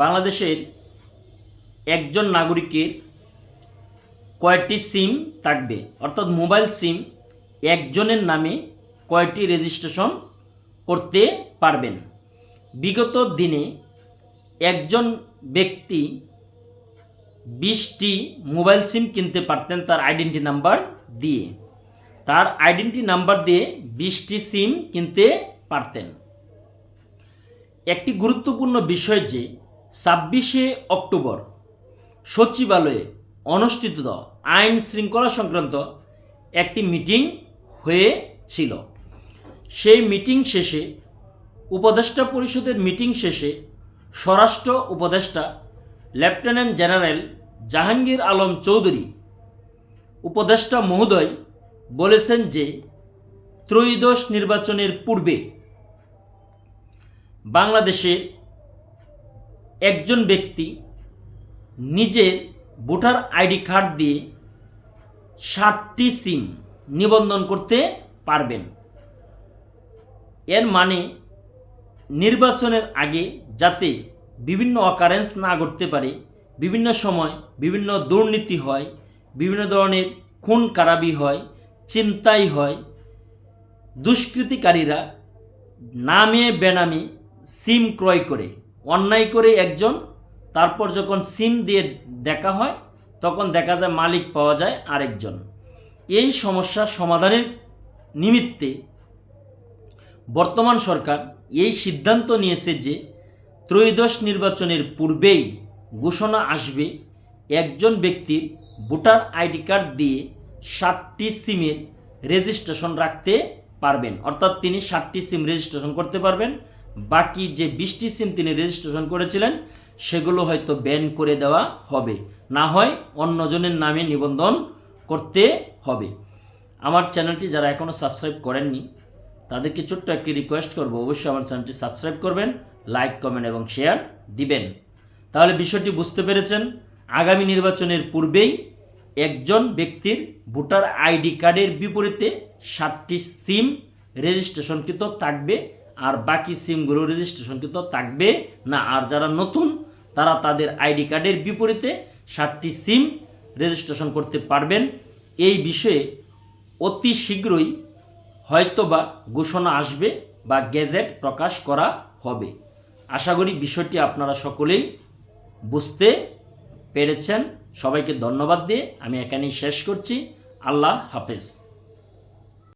বাংলাদেশের একজন নাগরিকের কয়টি সিম থাকবে। অর্থাৎ মোবাইল সিম একজনের নামে কয়টি রেজিস্ট্রেশন করতে পারবেন। বিগত দিনে একজন ব্যক্তি বিশটি মোবাইল সিম কিনতে পারতেন তার আইডেন্টি নাম্বার দিয়ে। তার আইডেন্টি নাম্বার দিয়ে বিশটি সিম কিনতে পারতেন। একটি গুরুত্বপূর্ণ বিষয় যে ছাব্বিশে অক্টোবর সচিবালয়ে অনুষ্ঠিত আইন শৃঙ্খলা সংক্রান্ত একটি মিটিং হয়েছিল। সেই মিটিং শেষে উপদেষ্টা পরিষদের মিটিং শেষে স্বরাষ্ট্র উপদেষ্টা লেফটেন্যান্ট জেনারেল জাহাঙ্গীর আলম চৌধুরী, উপদেষ্টা মহোদয় বলেছেন যে ত্রয়োদশ নির্বাচনের পূর্বে বাংলাদেশের একজন ব্যক্তি নিজের ভোটার আইডি কার্ড দিয়ে সাতটি সিম নিবন্ধন করতে পারবেন। এর মানে নির্বাচনের আগে যাতে বিভিন্ন অকারেন্স না ঘটতে পারে, বিভিন্ন সময় বিভিন্ন দুর্নীতি হয়, বিভিন্ন ধরনের খুন কারাবি হয়, চিন্তাই হয়, দুষ্কৃতিকারীরা নামে বেনামে সিম ক্রয় করে। অন্যায় করে একজন, তারপর যখন সিম দিয়ে দেখা হয়, তখন দেখা যায় মালিক পাওয়া যায় আরেকজন। এই সমস্যা সমাধানের নিমিত্তে বর্তমান সরকার এই সিদ্ধান্ত নিয়েছে যে, ত্রয়োদশ নির্বাচনের পূর্বেই ঘোষণা আসবে, একজন ব্যক্তির ভোটার আইডি কার্ড দিয়ে ষাটটি সিমের রেজিস্ট্রেশন রাখতে পারবেন। অর্থাৎ তিনি ষাটটি সিম রেজিস্ট্রেশন করতে পারবেন বাকি যে বিশটি সিম তিনি রেজিস্ট্রেশন করেছিলেন, সেগুলো হয়তো ব্যান করে দেওয়া হবে। না হয় অন্যজনের নামে নিবন্ধন করতে হবে। আমার চ্যানেলটি যারা এখনও সাবস্ক্রাইব করেননি, তাদেরকে ছোট্ট একটি রিকোয়েস্ট করব। অবশ্যই আমার চ্যানেলটি সাবস্ক্রাইব করবেন লাইক কমেন্ট এবং শেয়ার দিবেন। তাহলে বিষয়টি বুঝতে পেরেছেন, আগামী নির্বাচনের পূর্বেই একজন ব্যক্তির ভোটার আইডি কার্ডের বিপরীতে সাতটি সিম রেজিস্ট্রেশনকৃত থাকবে। আর বাকি সিমগুলো রেজিস্ট্রেশনকৃত থাকবে না। আর যারা নতুন, তারা তাদের আইডি কার্ডের বিপরীতে সাতটি সিম রেজিস্ট্রেশন করতে পারবেন। এই বিষয়ে অতি শীঘ্রই হয়তোবা ঘোষণা আসবে বা গেজেট প্রকাশ করা হবে। আশা করি বিষয়টি আপনারা সকলেই বুঝতে পেরেছেন। সবাইকে ধন্যবাদ দিয়ে আমি এখানেই শেষ করছি। আল্লাহ হাফেজ।